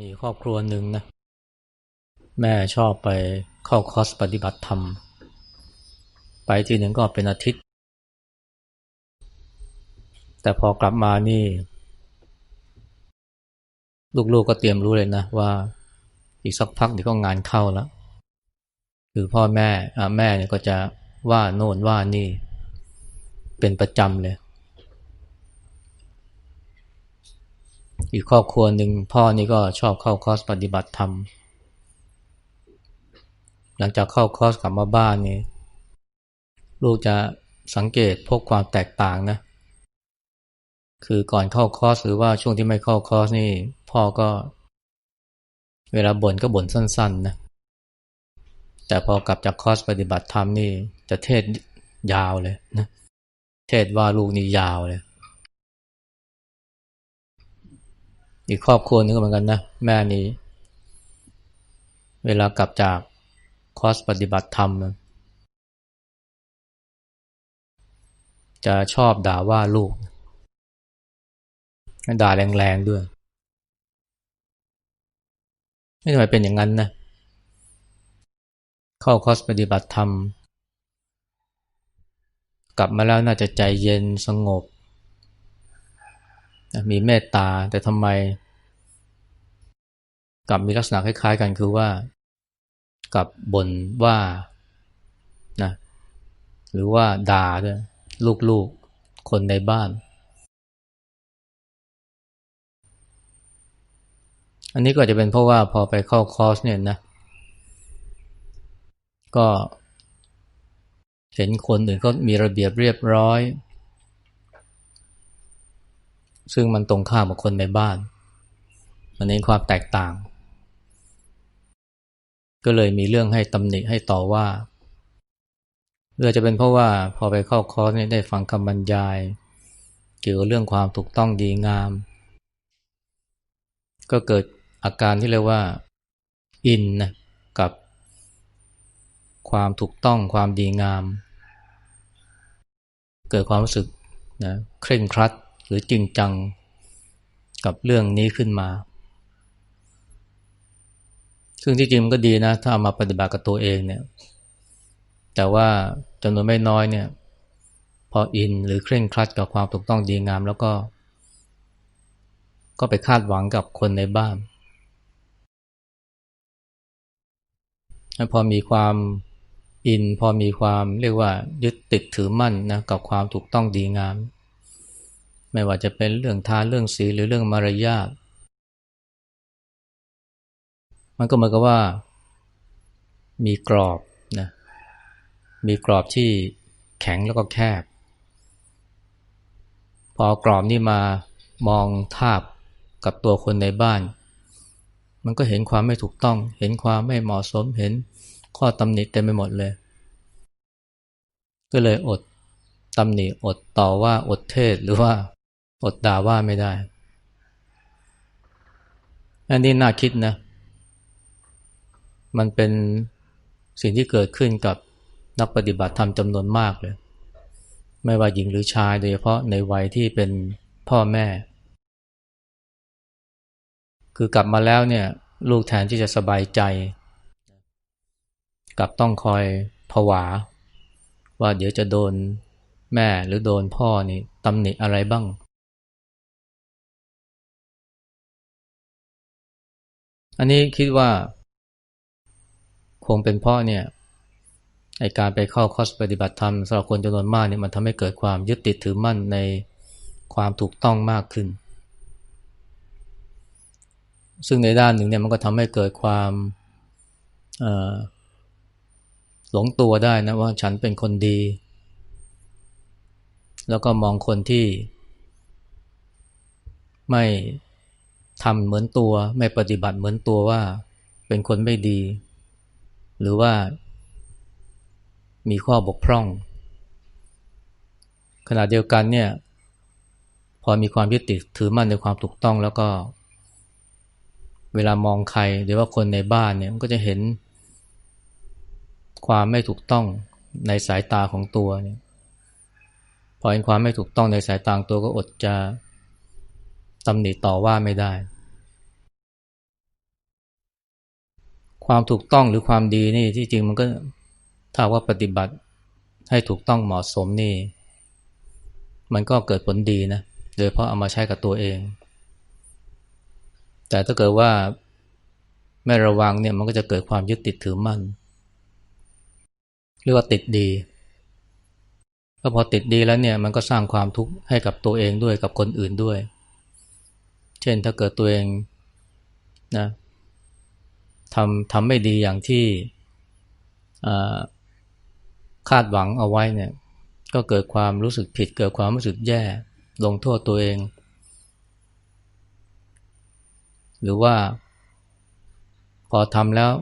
มีครอบครัวหนึ่งนะ แม่ชอบไปเข้าคอร์สปฏิบัติธรรม ไปทีหนึ่งก็เป็นอาทิตย์ แต่พอกลับมานี่ ลูกๆก็เตรียมรู้เลยนะว่าอีกสักพักเดี๋ยวก็งานเข้าแล้วคือพ่อแม่อ่าแม่เนี่ยก็จะว่าโน่นว่านี่ เป็นประจำเลย อีกครอบครัวหนึ่งพ่อนี่ก็ชอบเข้าคอร์สปฏิบัติธรรม หลังจากเข้าคอร์สกลับมาบ้านนี่ลูกจะสังเกตพบความแตกต่างนะ คือก่อนเข้าคอร์สหรือว่าช่วงที่ไม่เข้าคอร์สนี่พ่อก็ เวลาบ่นก็บ่นสั้นๆนะ แต่พอกลับจากคอร์สปฏิบัติธรรมนี่จะเทศยาวเลยนะ เทศว่าลูกนี่ยาวเลย อีกครอบครัวนึงก็เหมือนกันนะแม่นี่เวลากลับจากคอร์สปฏิบัติธรรม จะชอบด่าว่าลูก ด่าแรงๆด้วย ไม่ทำไมเป็นอย่างนั้นนะ เข้าคอร์สปฏิบัติธรรม กลับมาแล้วน่าจะใจเย็นสงบ มีเมตตาแต่ทำไม กลับมีลักษณะคล้ายๆกันคือว่ากับบ่นว่านะหรือว่าด่าด้วยลูกๆคนในบ้าน อันนี้ก็จะเป็นเพราะว่าพอไปเข้าคอร์สเนี่ยนะ ก็เห็นคนอื่นก็มีระเบียบเรียบร้อย ซึ่งมันตรงข้ามกับคนในบ้าน มันเห็นความแตกต่าง ก็เลยมีเรื่องให้ตำหนิให้ต่อว่าเรือจะเป็นเพราะว่าพอไปเข้าคอร์สนี่ได้ฟังคำบรรยาย เกี่ยวกับเรื่องความถูกต้องดีงาม ก็เกิดอาการที่เรียกว่า อินนะกับความถูกต้องความดีงาม เกิดความรู้สึกนะเคร่งครัด หรือจริงจังกับเรื่องนี้ขึ้นมา ซึ่งที่จริงมันก็ดีนะ ถ้าเอามาปฏิบัติกับตัวเองเนี่ย แต่ว่าจำนวนไม่น้อยเนี่ย พออินหรือเคร่งครัดกับความถูกต้องดีงาม แล้วก็ ก็ไปคาดหวังกับคนในบ้าน พอมีความอินพอมีความเรียกว่ายึดติดถือมั่นนะกับความถูกต้องดีงาม ไม่ว่าจะเป็นเรื่องทานเรื่องศีลหรือเรื่องมารยาทมันก็เหมือนกับว่า มีกรอบนะมีกรอบที่แข็งแล้วก็แคบ พอกรอบนี่มามองทาบกับตัวคนในบ้าน มันก็เห็นความไม่ถูกต้อง เห็นความไม่เหมาะสมเห็นข้อตำหนิเต็มไปหมดเลย ก็เลยอดตำหนิอดต่อว่าอดเทศหรือว่า อดด่าว่าไม่ได้ อันนี้น่าคิดนะ มันเป็นสิ่งที่เกิดขึ้นกับนักปฏิบัติธรรมจำนวนมากเลย ไม่ว่าหญิงหรือชายโดยเฉพาะในวัยที่เป็นพ่อแม่ คือกลับมาแล้วเนี่ย ลูกแทนที่จะสบายใจ กลับต้องคอยผวา ว่าเดี๋ยวจะโดนแม่หรือโดนพ่อนี่ตำหนิอะไรบ้าง อันนี้คิดว่าคงเป็นเพราะเนี่ยไอการไปเข้าคอร์สปฏิบัติธรรมสำหรับคนจำนวนมากเนี่ยมันทำให้เกิดความยึดติดถือมั่นในความถูกต้องมากขึ้น ซึ่งในด้านหนึ่งเนี่ยมันก็ทำให้เกิดความหลงตัวได้นะว่าฉันเป็นคนดี แล้วก็มองคนที่ไม่ ทำเหมือนตัวไม่ปฏิบัติเหมือนตัวว่าเป็นคนไม่ดี หรือว่ามีข้อบกพร่อง ขณะเดียวกันเนี่ย พอมีความยึดติดถือมั่นในความถูกต้องแล้วก็ เวลามองใครหรือว่าคนในบ้านเนี่ยมันก็จะเห็น ความไม่ถูกต้องในสายตาของตัวเนี่ยพอเห็นความไม่ถูกต้องในสายตาตัวก็อดจะ ตำหนิต่อว่าไม่ได้ ความถูกต้องหรือความดีนี่ที่จริงมันก็ถ้าว่าปฏิบัติให้ถูกต้องเหมาะสมนี่ มันก็เกิดผลดีนะโดยเพราะเอามาใช้กับตัวเอง แต่ถ้าเกิดว่าไม่ระวังเนี่ยมันก็จะเกิดความยึดติดถือมั่นเรียกว่าติดดีก็พอติดดีแล้วเนี่ยมันก็สร้างความทุกข์ให้กับตัวเองด้วยกับคนอื่นด้วย เช่นถ้าเกิดตัวเองนะทำทำไม่ดีอย่างที่คาดหวังเอาไว้เนี่ย ก็เกิดความรู้สึกผิด เกิดความรู้สึกแย่ ลงโทษตัวเอง หรือว่า พอทำแล้ว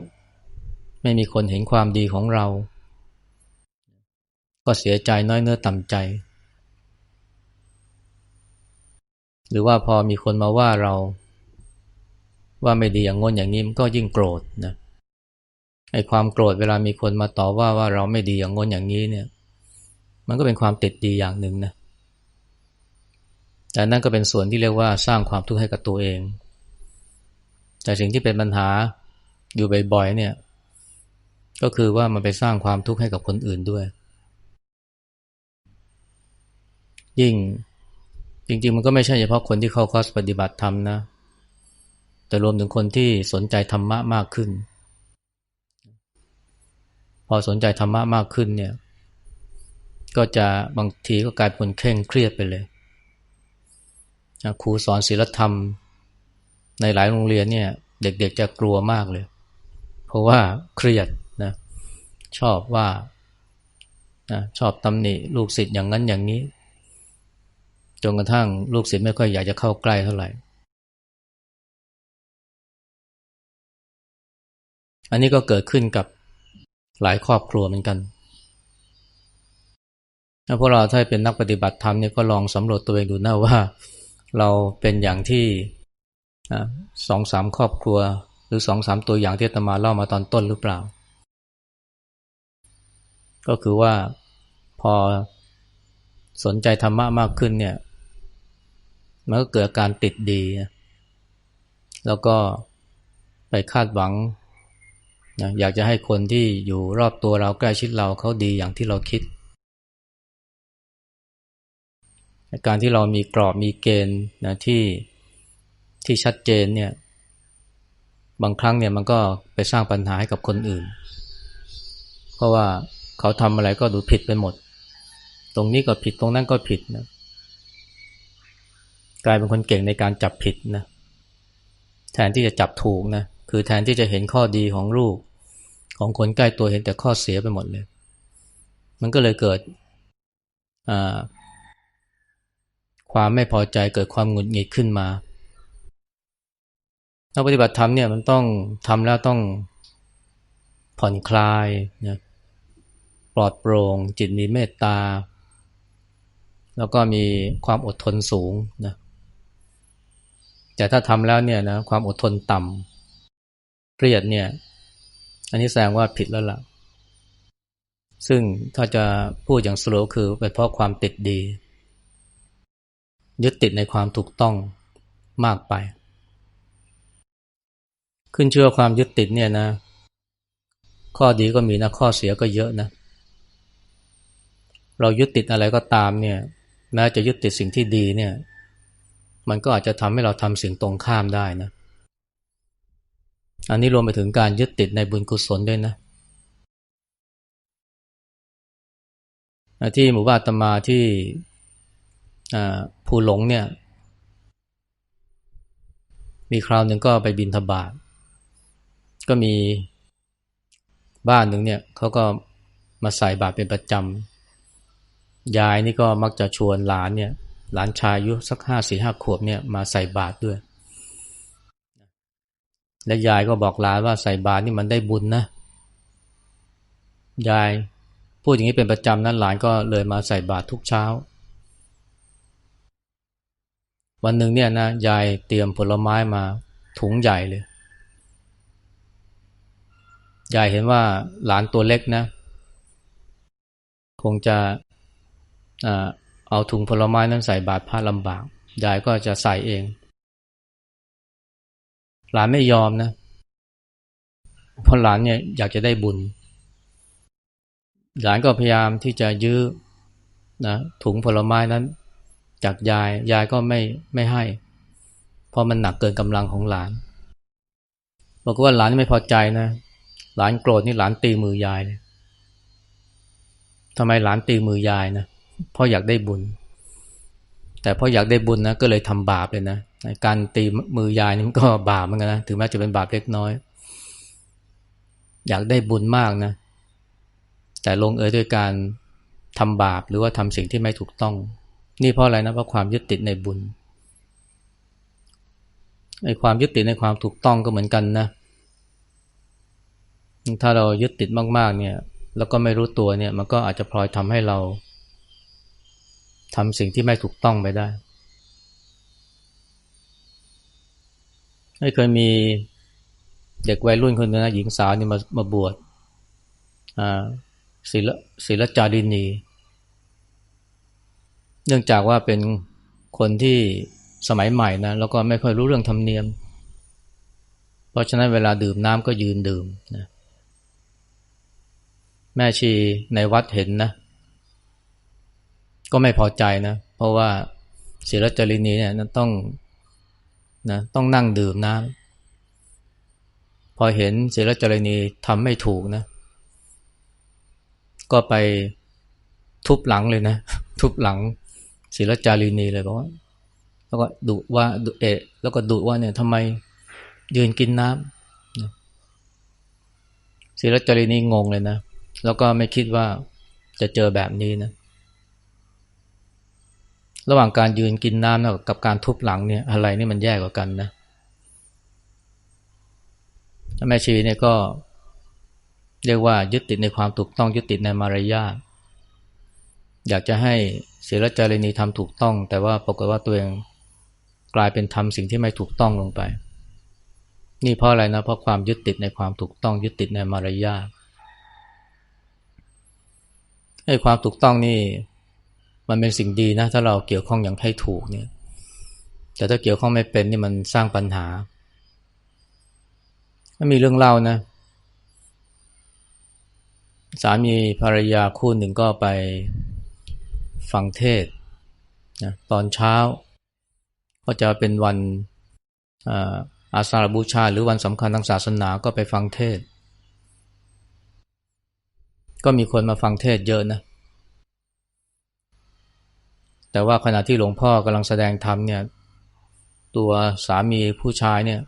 ไม่มีคนเห็นความดีของเรา ก็เสียใจน้อยเนื้อต่ำใจ หรือว่าพอมีคนมาว่าเรา ว่าไม่ดีอย่างงนอย่างนี้มันก็ยิ่งโกรธนะไอความโกรธเวลามีคนมาต่อว่าว่าเราไม่ดีอย่างงนอย่างนี้เนี่ย มันก็เป็นความติดดีอย่างหนึ่งนะแต่นั่นก็เป็นส่วนที่เรียกว่าสร้างความทุกข์ให้กับตัวเอง แต่สิ่งที่เป็นปัญหาอยู่บ่อยๆเนี่ย ก็คือว่ามันไปสร้างความทุกข์ให้กับคนอื่นด้วย ยิ่ง จริง ๆ มันก็ไม่ใช่เฉพาะคนที่เข้าคอร์สปฏิบัติธรรมนะ แต่รวมถึงคนที่สนใจธรรมะมากขึ้น พอสนใจธรรมะมากขึ้นเนี่ย ก็จะบางทีก็กลายเป็นเคร่งเครียดไปเลย ครูสอนศีลธรรม ในหลายโรงเรียนเนี่ย เด็กๆจะกลัวมากเลย เพราะว่าเครียดนะชอบว่านะชอบตำหนิลูกศิษย์อย่างนั้นอย่างนี้ จนกระทั่งลูกศิษย์ไม่ค่อยอยากจะเข้าใกล้เท่าไหร่ อันนี้ก็เกิดขึ้นกับหลายครอบครัวเหมือนกันถ้าพวกเราถ้าเป็นนักปฏิบัติธรรมเนี่ยก็ลองสำรวจตัวเองดูนะว่าเราเป็นอย่างที่สองสามครอบครัว หรือสองสามตัวอย่างที่ตมาเล่ามาตอนต้นหรือเปล่า ก็คือว่าพอสนใจธรรมะมากขึ้นเนี่ย มันก็เกิดการติดดี แล้วก็ไปคาดหวังนะอยากจะให้คนที่อยู่รอบตัวเราใกล้ชิดเราเขาดีอย่างที่เราคิด การที่เรามีกรอบมีเกณฑ์นะที่ที่ชัดเจนเนี่ยบางครั้งเนี่ยมันก็ไปสร้างปัญหาให้กับคนอื่น เพราะว่าเขาทำอะไรก็ดูผิดไปหมด ตรงนี้ก็ผิดตรงนั้นก็ผิดนะ กลายเป็นคนเก่งในการจับผิดนะแทนที่จะจับถูกนะคือแทนที่จะเห็นข้อดีของลูก ของคนใกล้ตัวเห็นแต่ข้อเสียไปหมดเลย มันก็เลยเกิดความไม่พอใจเกิดความหงุดหงิดขึ้นมานักปฏิบัติธรรมเนี่ยมันต้องทำแล้วต้องผ่อนคลายนะปลอดโปร่งจิตมีเมตตา แล้วก็มีความอดทนสูงนะ แต่ถ้าทำแล้วเนี่ยนะความอดทนต่ำเครียดเนี่ย อันนี้แสดงว่าผิดแล้วล่ะ ซึ่งถ้าจะพูดอย่างสโลคือเป็นเพราะความติดดี ยึดติดในความถูกต้องมากไป ขึ้นเชื่อความยึดติดเนี่ยนะ ข้อดีก็มีนะข้อเสียก็เยอะนะ เรายึดติดอะไรก็ตามเนี่ยแม้จะยึดติดสิ่งที่ดีเนี่ย มันก็อาจจะทำให้เราทำสิ่งตรงข้ามได้นะ อันนี้รวมไปถึงการยึดติดในบุญกุศลด้วยนะ ที่หมู่บ้านตมาที่ภูหลงเนี่ย มีคราวหนึ่งก็ไปบินทบาทก็มีบ้านหนึ่งเนี่ยเขาก็มาใส่บาตรเป็นประจำยายนี่ก็มักจะชวนหลานเนี่ย หลานชายอายุสักห้าสี่ห้าขวบเนี่ยมาใส่บาตรด้วย และยายก็บอกหลานว่าใส่บาตรนี่มันได้บุญนะ ยายพูดอย่างนี้เป็นประจำนั้นหลานก็เลยมาใส่บาตรทุกเช้า วันหนึ่งเนี่ยนะยายเตรียมผลไม้มาถุงใหญ่เลย ยายเห็นว่าหลานตัวเล็กนะ คงจะ เอาถุงผลไม้นั้นใส่บาตรผ้าลำบากยายก็จะใส่เอง หลานไม่ยอมนะเพราะหลานเนี่ยอยากจะได้บุญ หลานก็พยายามที่จะยื้อนะถุงผลไม้นั้น จากยายยายก็ไม่ไม่ให้ เพราะมันหนักเกินกำลังของหลานบอกว่าหลานไม่พอใจนะหลานโกรธนี่หลานตีมือยายเลยทำไมหลานตีมือยายนะเพราะอยากได้บุญ แต่พราะอยากได้บุญนะก็เลยทำบาปเลยนะการตีมือยายนี่มันก็บาปเหมือนกันนะถึงแม้จะเป็นบาปเล็กน้อย อยากได้บุญมากนะ แต่ลงเอยด้วยการทำบาปหรือว่าทำสิ่งที่ไม่ถูกต้อง นี่เพราะอะไรนะเพราะความยึดติดในบุญไอ้ความยึดติดในความถูกต้องก็เหมือนกันนะ ถ้าเรายึดติดมากๆเนี่ย แล้วก็ไม่รู้ตัวเนี่ย มันก็อาจจะพลอยทำให้เรา ทำสิ่งที่ไม่ถูกต้องไปได้ไม่เคยมีเด็กวัยรุ่นคนนึงนะหญิงสาวนี่มามาบวชศิลศิลจารินี เนื่องจากว่าเป็นคนที่สมัยใหม่นะแล้วก็ไม่ค่อยรู้เรื่องธรรมเนียม เพราะฉะนั้นเวลาดื่มน้ำก็ยืนดื่มนะแม่ชีในวัดเห็นนะ ก็ไม่พอใจนะ เพราะว่าศิลจารินีเนี่ยต้องนะต้องนั่งดื่มน้ำพอเห็นศิลจารินีทำไม่ถูกนะ ก็ไปทุบหลังเลยนะ ทุบหลังศิลจารินีเลยบอกว่าแล้วก็ดุว่าดุเอะแล้วก็ดุว่าเนี่ยทำไมยืนกินน้ำศิลจารินีงงเลยนะ แล้วก็ไม่คิดว่าจะเจอแบบนี้นะ ระหว่างการยืนกินน้ำกับการทุบหลังเนี่ยอะไรนี่มันแย่กว่ากันนะแม่ชีเนี่ยก็เรียกว่ายึดติดในความถูกต้องยึดติดในมารยาทอยากจะให้ศิลจารีนีทำถูกต้อง แต่ว่าปรากฏว่าตัวเองกลายเป็นทำสิ่งที่ไม่ถูกต้องลงไป นี่เพราะอะไรนะเพราะความยึดติดในความถูกต้องยึดติดในมารยาทไอ้ความถูกต้องนี่ มันเป็นสิ่งดีนะ ถ้าเราเกี่ยวข้องอย่างให้ถูกเนี่ย แต่ถ้าเกี่ยวข้องไม่เป็นนี่มันสร้างปัญหามันมีเรื่องเล่านะ สามีภรรยาคู่หนึ่งก็ไปฟังเทศนะตอนเช้า ก็จะเป็นวันอาสาฬบูชา หรือวันสำคัญทางศาสนาก็ไปฟังเทศ ก็มีคนมาฟังเทศเยอะนะ แต่ว่าขณะที่หลวงพ่อกำลังแสดงธรรมเนี่ย ตัวสามีผู้ชายเนี่ย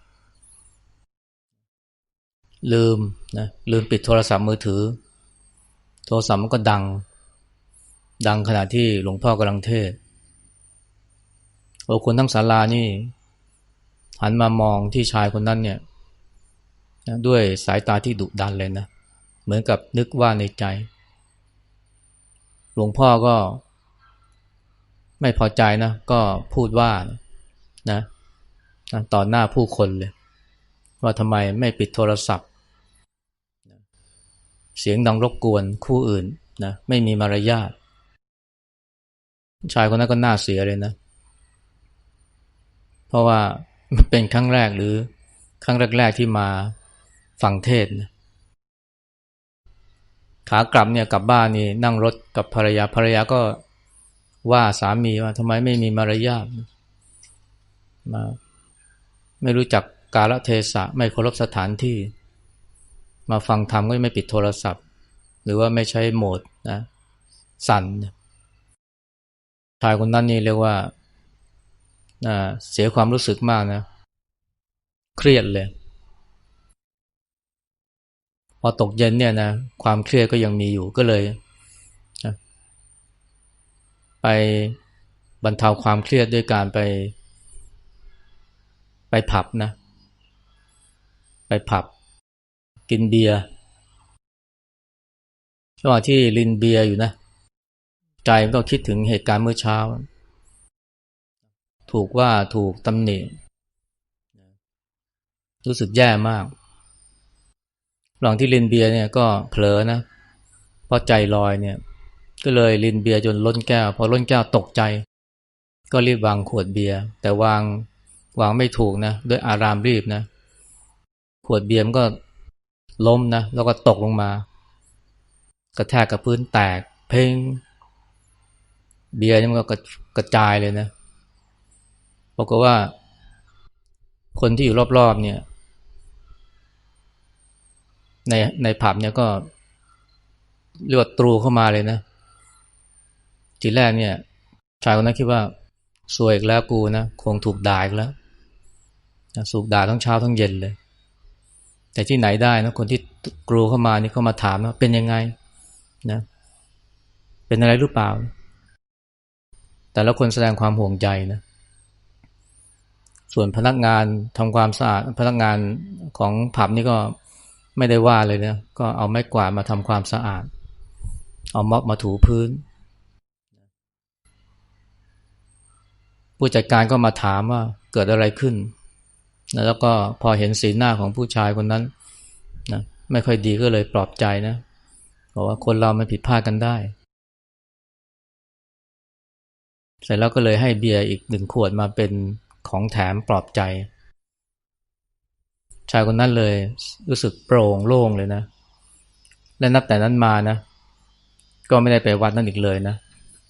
ลืมนะลืมปิดโทรศัพท์มือถือ โทรศัพท์มันก็ดัง ดังขณะที่หลวงพ่อกำลังเทศโอ้คนทั้งศาลานี่ หันมามองที่ชายคนนั้นเนี่ย ด้วยสายตาที่ดุดันเลยนะ เหมือนกับนึกว่าในใจ หลวงพ่อก็ ไม่พอใจนะก็พูดว่านะต่อหน้าผู้คนเลย ว่าทำไมไม่ปิดโทรศัพท์ เสียงดังรบกวนคู่อื่นนะไม่มีมารยาทชายคนนั้นก็น่าเสียเลยนะ เพราะว่าเป็นครั้งแรกหรือครั้งแรก ๆ ที่มาฟังเทศนะขากลับเนี่ยกลับบ้านนี่นั่งรถกับภรรยาภรรยาก็ ว่าสามีว่าทำไมไม่มีมารยาทมาไม่รู้จักกาลเทศะ ไม่เคารพสถานที่ มาฟังธรรมก็ไม่ปิดโทรศัพท์ หรือว่าไม่ใช้โหมดนะสั่นชายคนนั้นนี่เรียกว่าเสียความรู้สึกมากนะ เครียดเลย พอตกเย็นเนี่ยนะความเครียดก็ยังมีอยู่ก็เลย ไปบรรเทาความเครียดด้วยการไป ไปผับนะ ไปผับ กินเบียร์ระหว่างที่ลินเบียร์อยู่นะ ใจมันก็คิดถึงเหตุการณ์เมื่อเช้า ถูกว่าถูกตำหนิรู้สึกแย่มาก หลังที่ลินเบียร์เนี่ยก็เผลอนะ เพราะใจลอยเนี่ย ก็เลยลินเบียร์จนล้นแก้ว พอล้นแก้วตกใจ ก็รีบวางขวดเบียร์แต่วางวางไม่ถูกนะด้วยอารามรีบนะ ขวดเบียร์มันก็ล้มนะแล้วก็ตกลงมา กระแทกกับพื้นแตก เพ่งเบียร์นี่มันก็กระจายเลยนะบอกว่า คนที่อยู่รอบๆเนี่ย ในในผับเนี่ยก็เรียกว่าตรูเข้ามาเลยนะ ทีแรกเนี่ย ชายคนนั้นคิดว่าสวยอีกแล้วกูนะคงถูกด่าอีกแล้วสูกด่าทั้งเช้าทั้งเย็นเลย แต่ที่ไหนได้นะคนที่กรูเข้ามานี่เขามาถามว่าเป็นยังไงนะ เป็นอะไรหรือเปล่า แต่ละคนแสดงความห่วงใยนะ ส่วนพนักงานทำความสะอาดพนักงานของผับนี่ก็ไม่ได้ว่าเลยนะ ก็เอาไม้กวาดมาทำความสะอาด เอาม็อบมาถูพื้น ผู้จัดการก็มาถามว่าเกิดอะไรขึ้นแล้วก็พอเห็นสีหน้าของผู้ชายคนนั้นนะไม่ค่อยดีก็เลยปลอบใจนะบอกว่าคนเรามันผิดพลาดกันได้ เสร็จแล้วก็เลยให้เบียร์อีกหนึ่งขวดมาเป็นของแถมปลอบใจ ชายคนนั้นเลยรู้สึกโปร่งโล่งเลยนะ และนับแต่นั้นมานะ ก็ไม่ได้ไปวัดนั่นอีกเลยนะ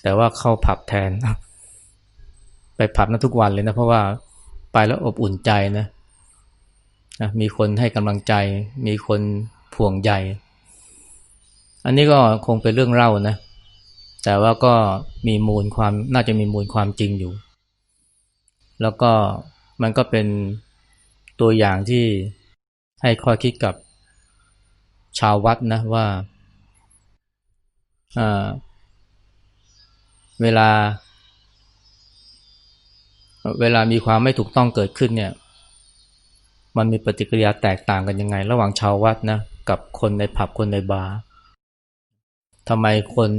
แต่ว่าเข้าผับแทน ไปผับนั้นทุกวันเลยนะ เพราะว่าไปแล้วอบอุ่นใจนะนะมีคนให้กำลังใจ มีคนผ่วงใยอันนี้ก็คงเป็นเรื่องเล่านะ แต่ว่าก็มีมูลความน่าจะมีมูลความจริงอยู่ แล้วก็มันก็เป็นตัวอย่างที่ให้ข้อคิดกับชาววัดนะว่า เวลา เวลามีความไม่ถูกต้องเกิดขึ้นเนี่ย มันมีปฏิกิริยาแตกต่างกันยังไง ระหว่างชาววัดนะกับคนในผับคนในบาร์ทำไมคน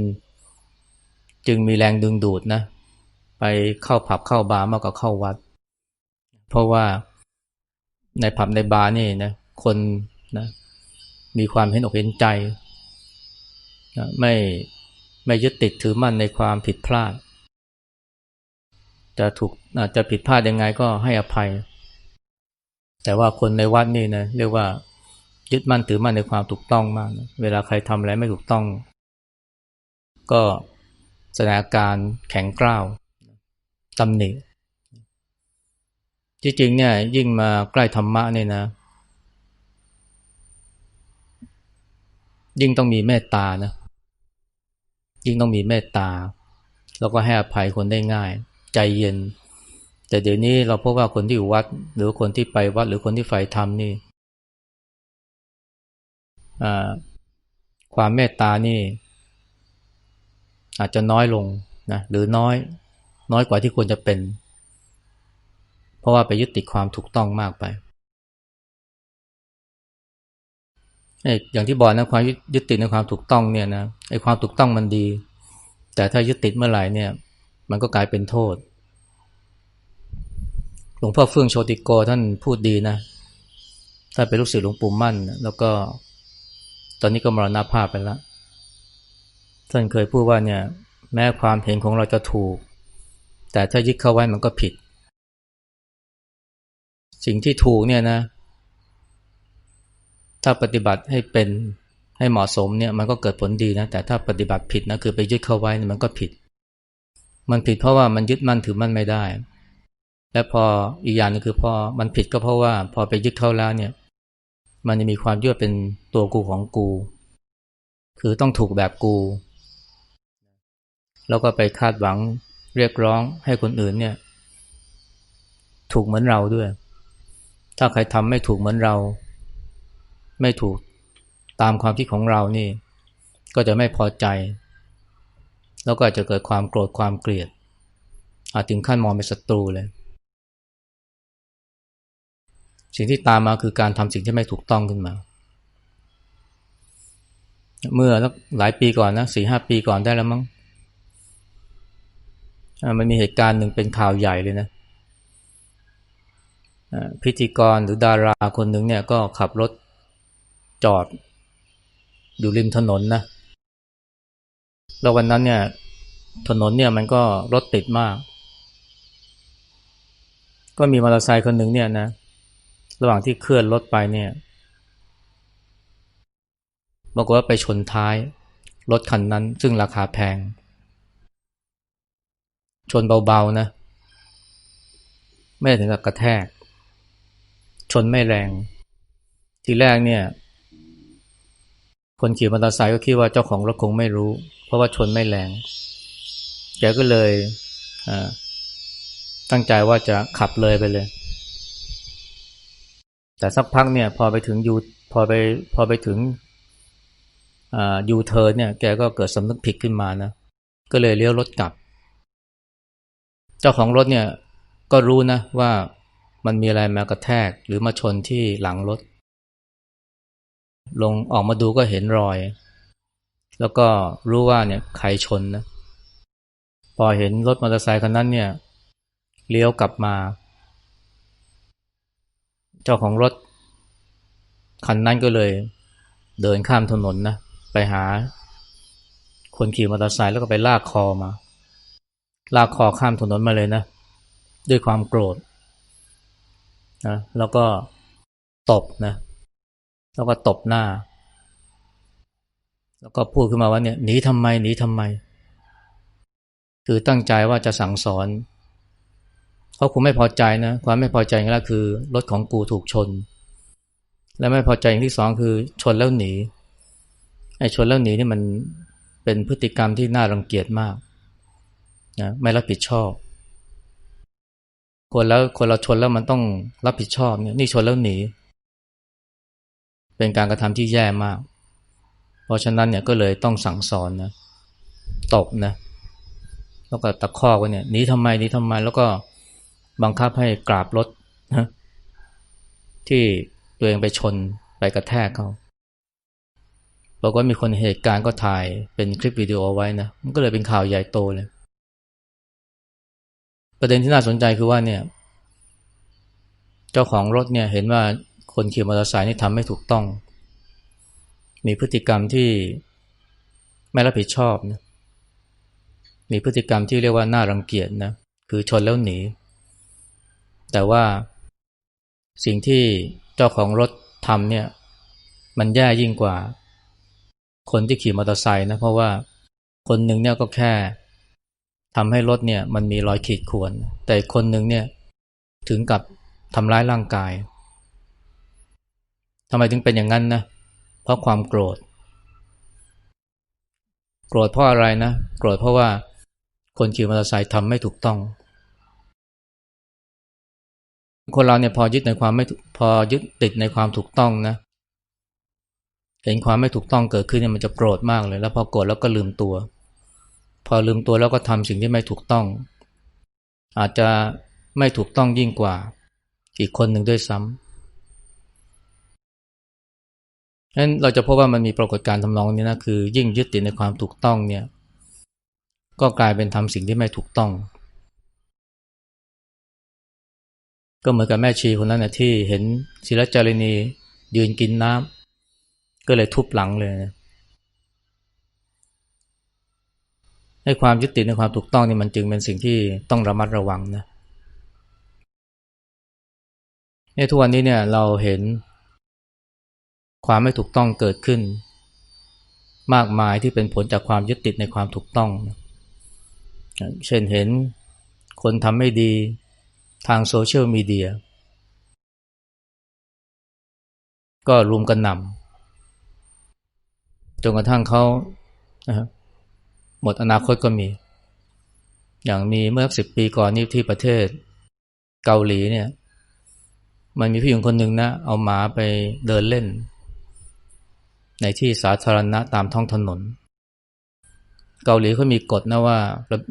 จึงมีแรงดึงดูดนะ ไปเข้าผับเข้าบาร์มากกว่าเข้าวัด เพราะว่าในผับในบาร์นี่นะคนนะมีความเห็นอกเห็นใจนะไม่ไม่ยึดติดถือมั่นในความผิดพลาด จะถูกอาจจะผิดพลาดยังไงก็ให้อภัย แต่ว่าคนในวัดนี่นะเรียกว่ายึดมั่นถือมั่นในความถูกต้องมากนะเวลาใครทำอะไรไม่ถูกต้อง ก็แสดงอาการแข็งกร้าวตำหนิจริงๆเนี่ยยิ่งมาใกล้ธรรมะเนี่ยนะ ยิ่งต้องมีเมตตานะยิ่งต้องมีเมตตา แล้วก็ให้อภัยคนได้ง่าย ใจเย็น แต่เดี๋ยวนี้เราพบว่าคนที่อยู่วัด หรือคนที่ไปวัด หรือคนที่ใฝ่ธรรมนี่ความเมตตานี่ อาจจะน้อยลงนะหรือน้อยน้อยกว่าที่ควรจะเป็น เพราะว่าไปยึดติดความถูกต้องมากไปอย่างที่บอกนะความยึดติดในความถูกต้องเนี่ยนะไอ้ความถูกต้องมันดี แต่ถ้ายึดติดเมื่อไหร่เนี่ย มันก็กลายเป็นโทษ หลวงพ่อเฟื่องโชติโกท่านพูดดีนะท่านเป็นลูกศิษย์หลวงปู่มั่น แล้วก็ ตอนนี้ก็มรณภาพไปแล้วท่านเคยพูดว่าเนี่ย แม้ความเห็นของเราจะถูก แต่ถ้ายึดเข้าไว้มันก็ผิด สิ่งที่ถูกเนี่ยนะ ถ้าปฏิบัติให้เป็นให้เหมาะสมเนี่ยมันก็เกิดผลดีนะ แต่ถ้าปฏิบัติผิดนะคือไปยึดเข้าไว้มันก็ผิด มันผิดเพราะว่ามันยึดมั่นถือมั่นไม่ได้ และพออีกอย่างนึงคือพอมันผิดก็เพราะว่าพอไปยึดเข้าแล้วเนี่ย มันจะมีความยึดเป็นตัวกูของกู คือต้องถูกแบบกู แล้วก็ไปคาดหวังเรียกร้องให้คนอื่นเนี่ย ถูกเหมือนเราด้วย ถ้าใครทำไม่ถูกเหมือนเรา ไม่ถูกตามความคิดของเรานี่ ก็จะไม่พอใจ แล้วก็อาจจะเกิดความโกรธความเกลียด อาจถึงขั้นมองเป็นศัตรูเลย สิ่งที่ตามมาคือการทำสิ่งที่ไม่ถูกต้องขึ้นมา เมื่อหลายปีก่อนนะสี่ห้าปีก่อนได้แล้วมั้งมันมีเหตุการณ์หนึ่งเป็นข่าวใหญ่เลยนะพิธีกรหรือดาราคนหนึ่งเนี่ยก็ขับรถจอดอยู่ริมถนนนะ แล้ววันนั้นเนี่ยถนนเนี่ยมันก็รถติดมาก ก็มีมอเตอร์ไซค์คนหนึ่งเนี่ยนะ ระหว่างที่เคลื่อนรถไปเนี่ยบอกว่าไปชนท้ายรถคันนั้น ซึ่งราคาแพง ชนเบาๆนะ ไม่ถึงกับกระแทก ชนไม่แรง ทีแรกเนี่ย คนขี่มอเตอร์ไซค์ก็คิดว่าเจ้าของรถคงไม่รู้ เพราะว่าชนไม่แรง แกก็เลยตั้งใจว่าจะขับเลยไปเลย แต่สักพักเนี่ย พอไปถึงยูพอไปพอไปถึงยูเทิร์นเนี่ย แกก็เกิดสำนึกผิดขึ้นมานะ ก็เลยเลี้ยวรถกลับ เจ้าของรถเนี่ยก็รู้นะว่ามันมีอะไรมากระแทกหรือมาชนที่หลังรถ ลงออกมาดูก็เห็นรอย แล้วก็รู้ว่าเนี่ยใครชนนะพอเห็นรถมอเตอร์ไซค์คันนั้นเนี่ยเลี้ยวกลับมา เจ้าของรถคันนั้นก็เลยเดินข้ามถนนนะไปหา คนขี่มอเตอร์ไซค์แล้วก็ไปลากคอมา ลากคอข้ามถนนมาเลยนะ ด้วยความโกรธนะแล้วก็ตบนะ แล้วก็ตบหน้า แล้วก็พูดขึ้นมาว่าเนี่ยหนีทำไมหนีทำไม คือตั้งใจว่าจะสั่งสอนเขาคงไม่พอใจนะ ความไม่พอใจอย่างแรกคือรถของกูถูกชน และไม่พอใจอย่างที่สองคือชนแล้วหนีไอ้ชนแล้วหนีนี่มันเป็นพฤติกรรมที่น่ารังเกียจมากนะไม่รับผิดชอบคนแล้วคนเราชนแล้วมันต้องรับผิดชอบเนี่ยนี่ชนแล้วหนี เป็นการกระทำที่แย่มาก ราะฉะนั้นเนี่ยก็เลยต้องสั่งสอนนะตบนะ แล้วก็ตะคอกไว้เนี่ยหนีทำไมหนีทำไม แล้วก็บังคับให้กราบรถนะที่ตัวเองไปชนไปกระแทกเขาบอกว่ามีคนเหตุการณ์ก็ถ่ายเป็นคลิปวิดีโอไว้นะ มันก็เลยเป็นข่าวใหญ่โตเลย ประเด็นที่น่าสนใจคือว่าเนี่ย เจ้าของรถเนี่ยเห็นว่าคนขี่มอเตอร์ไซค์นี่ทำไม่ถูกต้อง มีพฤติกรรมที่ไม่รับผิดชอบนะมีพฤติกรรมที่เรียกว่าน่ารังเกียจนะคือชนแล้วหนี แต่ว่าสิ่งที่เจ้าของรถทำเนี่ย มันแย่ยิ่งกว่า คนที่ขี่มอเตอร์ไซค์นะเพราะว่าคนหนึ่งเนี่ยก็แค่ทำให้รถเนี่ยมันมีรอยขีดข่วน แต่คนหนึ่งเนี่ยถึงกับทำร้ายร่างกายทำไมถึงเป็นอย่างนั้นนะเเพราะความโกรธ โกรธเพราะอะไรนะ โกรธเพราะว่าคนขี่มอเตอร์ไซค์ทำไม่ถูกต้อง คนเราเนี่ยพอยึดในความไม่พอยึดติดในความถูกต้องนะเห็นความไม่ถูกต้องเกิดขึ้นเนี่ยมันจะโกรธมากเลย แล้วพอโกรธแล้วก็ลืมตัว พอลืมตัวแล้วก็ทำสิ่งที่ไม่ถูกต้อง อาจจะไม่ถูกต้องยิ่งกว่า อีกคนหนึ่งด้วยซ้ำฉะ นั้นเราจะพบว่ามันมีปรากฏการณ์ทำนองนี้นะคือ ยิ่งยึดติดในความถูกต้องเนี่ย ก็กลายเป็นทำสิ่งที่ไม่ถูกต้อง ก็เหมือนกับแม่ชีคนนั้นนะที่เห็นศิลจารินียืนกินน้ำก็เลยทุบหลังเลยนะให้ความยึดติดในความถูกต้องนี่มันจึงเป็นสิ่งที่ต้องระมัดระวังนะในทุกวันนี้เนี่ยเราเห็น ความไม่ถูกต้องเกิดขึ้น มากมายที่เป็นผลจากความยึดติดในความถูกต้อง เช่นเห็นคนทำไม่ดีทางโซเชียลมีเดียก็รุมกันนำจนกระทั่งเขาหมดอนาคตก็มี อย่างมีเมื่อสิบปีก่อนนี้ที่ประเทศเกาหลีเนี่ย มันมีผู้หญิงคนหนึ่งนะ เอาหมาไปเดินเล่น ในที่สาธารณะตามท้องถนน เกาหลีเขามีกฎนะว่า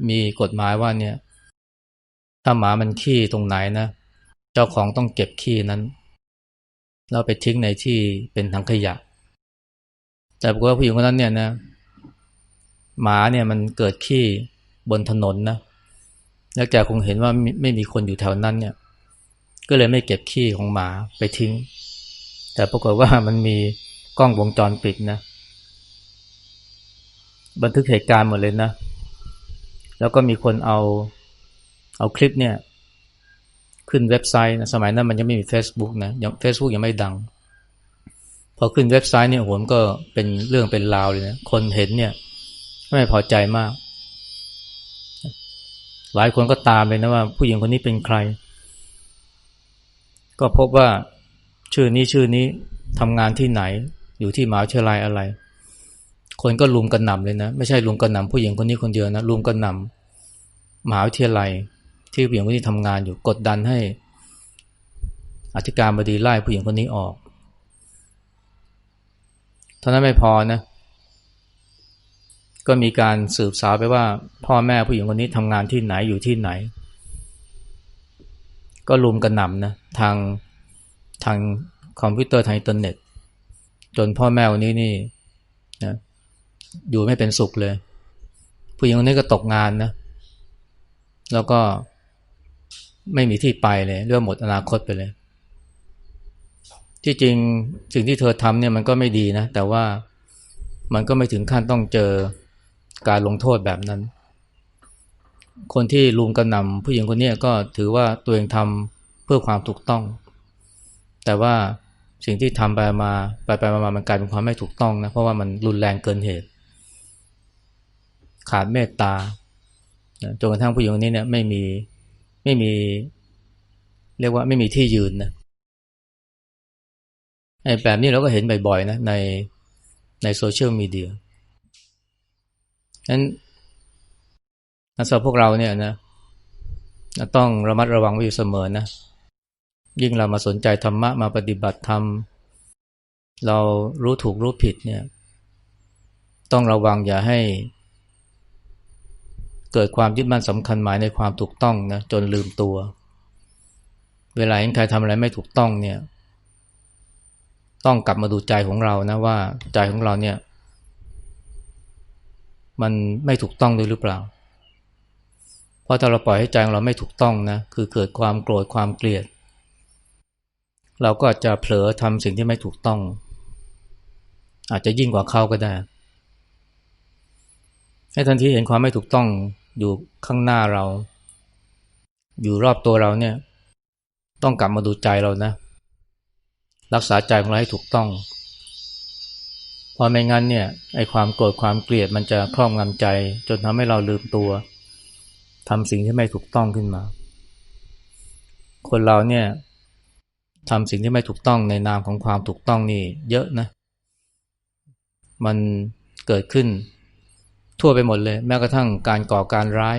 มีกฎหมายว่าเนี่ย ถ้าหมามันขี้ตรงไหนนะ เจ้าของต้องเก็บขี้นั้นแล้วไปทิ้งในที่เป็นถังขยะ แต่ปรากฏว่าผู้หญิงคนนั้นเนี่ยนะ หมาเนี่ยมันเกิดขี้บนถนนนะ แล้วแกคงเห็นว่าไม่มีคนอยู่แถวนั้นเนี่ย ก็เลยไม่เก็บขี้ของหมาไปทิ้ง แต่ปรากฏว่ามันมี กล้องวงจรปิดนะ บันทึกเหตุการณ์หมดเลยนะ แล้วก็มีคนเอาเอาคลิปเนี่ย ขึ้นเว็บไซต์นะสมัยนั้นมันยังไม่มี Facebook นะยัง Facebook ยังไม่ดัง พอขึ้นเว็บไซต์เนี่ยโหมก็เป็นเรื่องเป็นราวเลยนะ คนเห็นเนี่ยไม่พอใจมาก หลายคนก็ตามเลยนะว่า ผู้หญิงคนนี้เป็นใคร ก็พบว่าชื่อนี้ชื่อนี้ทำงานที่ไหน อยู่ที่มหาวิทยาลัยอะไร คนก็ลุมกันหนำเลยนะ ไม่ใช่ลุมกันหนำผู้หญิงคนนี้คนเดียวนะลุมกันหนำมหาวิทยาลัย ที่ผู้หญิงคนนี้ทำงานอยู่กดดันให้อธิการบดีไล่ผู้หญิงคนนี้ออกเท่านั้นไม่พอนะ ก็มีการสืบสาวไปว่า พ่อแม่ผู้หญิงคนนี้ทำงานที่ไหนอยู่ที่ไหน ก็ลุมกันหนำนะทางทางคอมพิวเตอร์ทางอินเทอร์เน็ต จนพ่อแม่คนนี้นี่นะอยู่ไม่เป็นสุขเลย ผู้หญิงคนนี้ก็ตกงานนะ แล้วก็ไม่มีที่ไปเลยเรื่องหมดอนาคตไปเลย ที่จริงสิ่งที่เธอทำเนี่ยมันก็ไม่ดีนะ แต่ว่ามันก็ไม่ถึงขั้นต้องเจอการลงโทษแบบนั้น คนที่ลุมกระหน่ำผู้หญิงคนนี้ก็ถือว่าตัวเองทำเพื่อความถูกต้อง แต่ว่า สิ่งที่ทำไปมาไปไปมามันกลายเป็นความไม่ถูกต้องนะเพราะว่ามันรุนแรงเกินเหตุ ขาดเมตตาจนกระทั่งผู้หญิงคนนี้เนี่ยไม่มีไม่มี เรียกว่าไม่มีที่ยืนนะไอ้แบบนี้เราก็เห็นบ่อยๆนะในในโซเชียลมีเดียนั้นสำหรับพวกเราเนี่ยนะต้องระมัดระวังไว้อยู่เสมอนะ ยิ่งเรามาสนใจธรรมะมาปฏิบัติธรรม เรารู้ถูกรู้ผิดเนี่ยต้องระวังอย่าให้ เกิดความยึดมั่นสำคัญหมายในความถูกต้องนะจนลืมตัว เวลาเห็นใครทำอะไรไม่ถูกต้องเนี่ย ต้องกลับมาดูใจของเรานะว่าใจของเราเนี่ย มันไม่ถูกต้องด้วยหรือเปล่า เพราะถ้าเราปล่อยให้ใจของเราไม่ถูกต้องนะคือเกิดความโกรธความเกลียด เราก็อาจจะเผลอทำสิ่งที่ไม่ถูกต้อง อาจจะยิ่งกว่าเขาก็ได้ ให้ทันทีเห็นความไม่ถูกต้องอยู่ข้างหน้าเรา อยู่รอบตัวเราเนี่ย ต้องกลับมาดูใจเรานะ รักษาใจของเราให้ถูกต้องเพราะไม่งั้นเนี่ยไอ้ความโกรธความเกลียดมันจะครอบงำใจ จนทำให้เราลืมตัวทำสิ่งที่ไม่ถูกต้องขึ้นมา คนเราเนี่ย ทำสิ่งที่ไม่ถูกต้องในนามของความถูกต้องนี่เยอะนะ มันเกิดขึ้นทั่วไปหมดเลย แม้กระทั่งการก่อการร้าย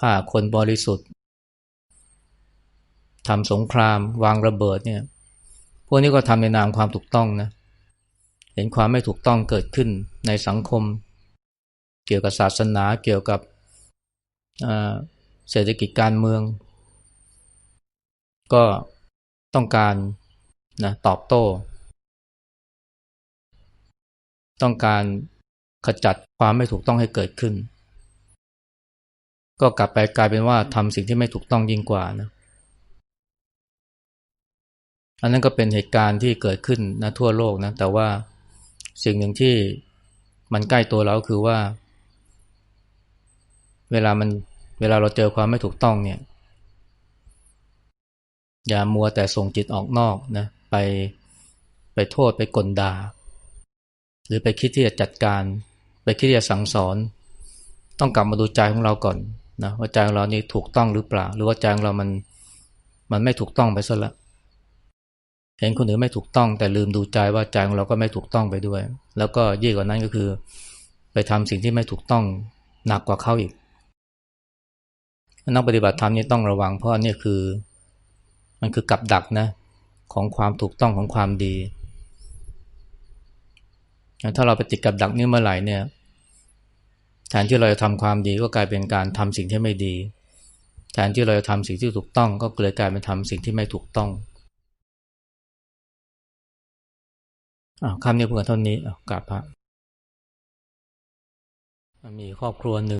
ฆ่าคนบริสุทธิ์ทำสงครามวางระเบิดเนี่ยพวกนี้ก็ทำในนามความถูกต้องนะ เห็นความไม่ถูกต้องเกิดขึ้นในสังคม เกี่ยวกับศาสนาเกี่ยวกับเศรษฐกิจการเมือง ก็ต้องการนะตอบโต้ ต้องการขจัดความไม่ถูกต้องให้เกิดขึ้น ก็กลับไปกลายเป็นว่าทำสิ่งที่ไม่ถูกต้องยิ่งกว่านะอันนั้นก็เป็นเหตุการณ์ที่เกิดขึ้นนะทั่วโลกนะแต่ว่าสิ่งหนึ่งที่มันใกล้ตัวเราคือว่า เวลามันเวลาเราเจอความไม่ถูกต้องเนี่ย อย่ามัวแต่ส่งจิตออกนอกนะไปไปโทษไปกลดาหรือไปคิดที่จะจัดการ ไปคิดที่จะสั่งสอน ต้องกลับมาดูใจของเราก่อนนะว่าใจของเรานี่ถูกต้องหรือเปล่า หรือว่าใจของเรามันมันไม่ถูกต้องไปซะละเห็นคนอื่นไม่ถูกต้องแต่ลืมดูใจว่าใจของเราก็ไม่ถูกต้องไปด้วย แล้วก็ยิ่งกว่านั้นก็คือ ไปทำสิ่งที่ไม่ถูกต้องหนักกว่าเขาอีกนักปฏิบัติธรรมนี่ต้องระวังเพราะนี่คือ มันคือกับดักนะของความถูกต้องของความดี ถ้าเราไปติดกับดักนี้เมื่อไหร่เนี่ยแทนที่เราจะทำความดีก็กลายเป็นการทำสิ่งที่ไม่ดี แทนที่เราจะทำสิ่งที่ถูกต้อง ก็เลยกลายเป็นทำสิ่งที่ไม่ถูกต้องอคำนี้เพื่อเท่านี้กราบพระมีครอบครัวหนึ่ง